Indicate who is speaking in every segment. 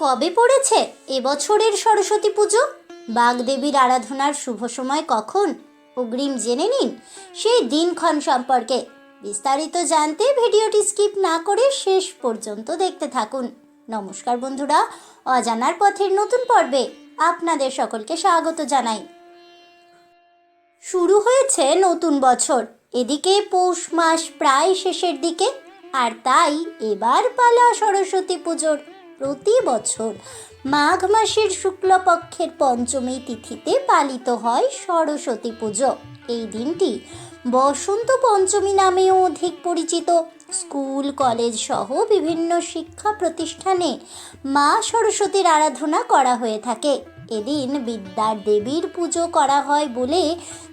Speaker 1: কবে পড়েছে? এবছরের সরস্বতী পুজো? বাগদেবীর আরাধনার শুভ সময় কখন? অগ্রিম জেনে নিন। সেই দিনক্ষণ সম্পর্কে। বিস্তারিত জানতে ভিডিওটি স্কিপ না করে শেষ পর্যন্ত দেখতে থাকুন। নমস্কার বন্ধুরা, অজানার পথের নতুন পর্বে আপনাদের সকলকে স্বাগত জানাই। শুরু হয়েছে নতুন বছর। এদিকে পৌষ মাস প্রায় শেষের দিকে, আর তাই এবার পালা সরস্বতী পুজোর। প্রতি বছর মাঘ মাসের শুক্লপক্ষের পঞ্চমী তিথিতে পালিত হয় সরস্বতী পুজো। এই দিনটি বসন্ত পঞ্চমী নামেও অধিক পরিচিত। স্কুল, কলেজ সহ বিভিন্ন শিক্ষা প্রতিষ্ঠানে মা সরস্বতীর আরাধনা করা হয়ে থাকে। এদিন বিদ্যার দেবীর পুজো করা হয় বলে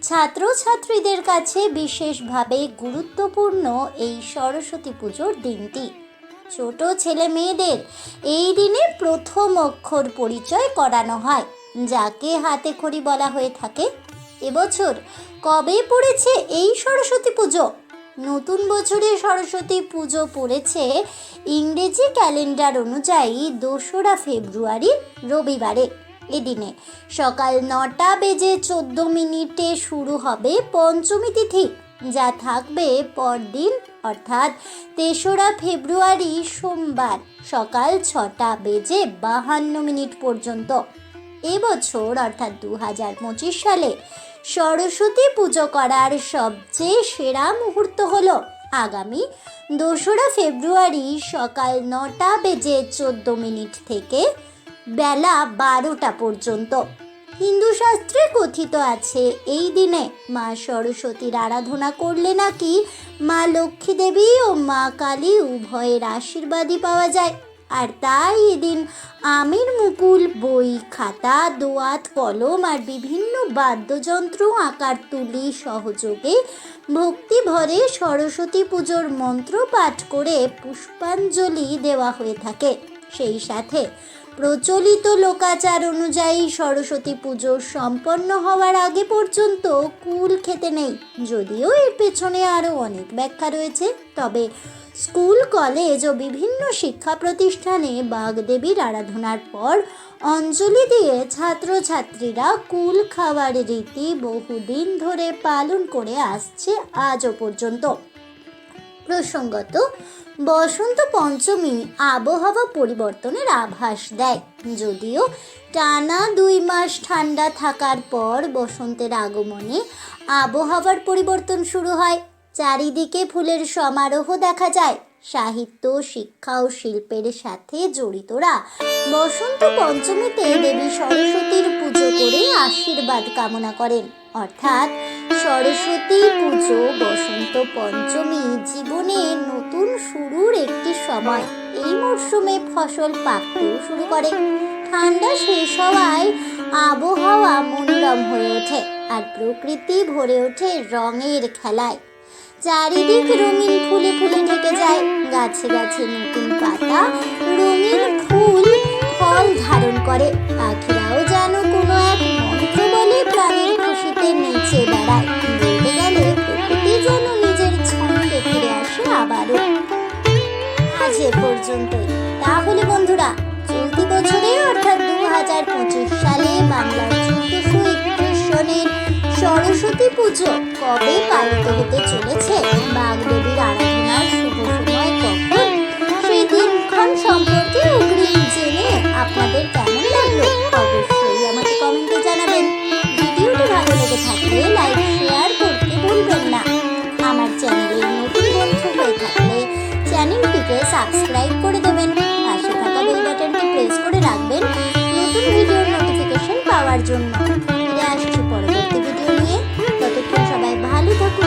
Speaker 1: ছাত্রছাত্রীদের কাছে বিশেষভাবে গুরুত্বপূর্ণ এই সরস্বতী পুজোর দিনটি। ছোট ছেলে মেয়েদের এই দিনে প্রথম অক্ষর পরিচয় করানো হয়, যাকে হাতে খড়ি বলা হয়ে থাকে। এবছর কবে পড়েছে এই সরস্বতী পুজো? নতুন বছরে সরস্বতী পুজো পড়েছে ইংরেজি ক্যালেন্ডার অনুযায়ী দোসরা ফেব্রুয়ারি, রবিবারে। এদিনে সকাল নটা বেজে চোদ্দ মিনিটে শুরু হবে পঞ্চমী তিথি, যা থাকবে পরদিন অর্থাৎ তেসরা ফেব্রুয়ারি সোমবার সকাল ছটা বেজে বাহান্ন মিনিট পর্যন্ত। এবছর অর্থাৎ দু হাজার পঁচিশ সালে, সরস্বতী পুজো করার সবচেয়ে সেরা মুহূর্ত হলো আগামী দোসরা ফেব্রুয়ারি সকাল নটা বেজে চোদ্দ মিনিট থেকে বেলা বারোটা পর্যন্ত। হিন্দু শাস্ত্রে কথিত আছে, এই দিনে মা সরস্বতীর আরাধনা করলে নাকি মা লক্ষ্মী দেবী ও মা কালী উভয়ের আশীর্বাদই পাওয়া যায়। আর তাই এদিন আমের মুকুল, বই, খাতা, দোয়াত, কলম আর বিভিন্ন বাদ্যযন্ত্র আকার তুলি সহযোগে ভক্তি ভরে সরস্বতী পুজোর মন্ত্র পাঠ করে পুষ্পাঞ্জলি দেওয়া হয়ে থাকে। সেই সাথে প্রচলিত লোকাচার অনুযায়ী সরস্বতী পুজো সম্পন্ন হওয়ার আগে পর্যন্ত কুল খেতে নেই। যদিও এর পেছনে আরও অনেক ব্যাখ্যা রয়েছে, তবে স্কুল, কলেজ ও বিভিন্ন শিক্ষা প্রতিষ্ঠানে বাগদেবীর আরাধনার পর অঞ্জলি দিয়ে ছাত্রছাত্রীরা কুল খাওয়ার রীতি বহুদিন ধরে পালন করে আসছে আজও পর্যন্ত। প্রসঙ্গত, বসন্ত পঞ্চমী আবহাওয়া পরিবর্তনের আভাস দেয়। যদিও টানা দুই মাস ঠান্ডা থাকার পর বসন্তের আগমনে আবহাওয়ার পরিবর্তন শুরু হয়। চারিদিকে ফুলের সমারোহ দেখা যায়। সাহিত্য, শিক্ষা ও শিল্পের সাথে জড়িতরা বসন্ত পঞ্চমীতে দেবী সরস্বতীর পুজো করে আশীর্বাদ কামনা করেন। অর্থাৎ সরস্বতী পুজো, বসন্ত পঞ্চমী, জীবনে নতুন শুরুর একটি সময়। এই মরশুমে ফসল পাকতেও শুরু করে। ঠান্ডা শেষ হওয়ায় আবহাওয়া মনোরম হয়ে ওঠে আর প্রকৃতি ভরে ওঠে রঙের খেলায়। চারিদিক রঙিন ফুলে ফুলে ঢেকে যায়। গাছে গাছে নতুন পাতা, রঙিন ফুল, ফল ধারণ করে। পাখিরাও যেন কোনো এক মন্ত্র বলে প্রাণীর আজ এ পর্যন্তই। তাহলে বন্ধুরা, চলতি বছরে অর্থাৎ দু হাজার পঁচিশ সালে বাংলার চোদ্দশো একত্রিশ সরস্বতী পুজো কবে পালিত হতে চলেছে? বাগদেবীর আরাধনার শুভ সময় কখন? সেই দিনক্ষণ সম্পর্কে অগ্রিম জেনে আপনাদের কেমন লাগল? অবশ্যই আমাকে কমেন্টে জানাবেন। ভিডিওটি ভালো লেগে থাকলে লাইক такой.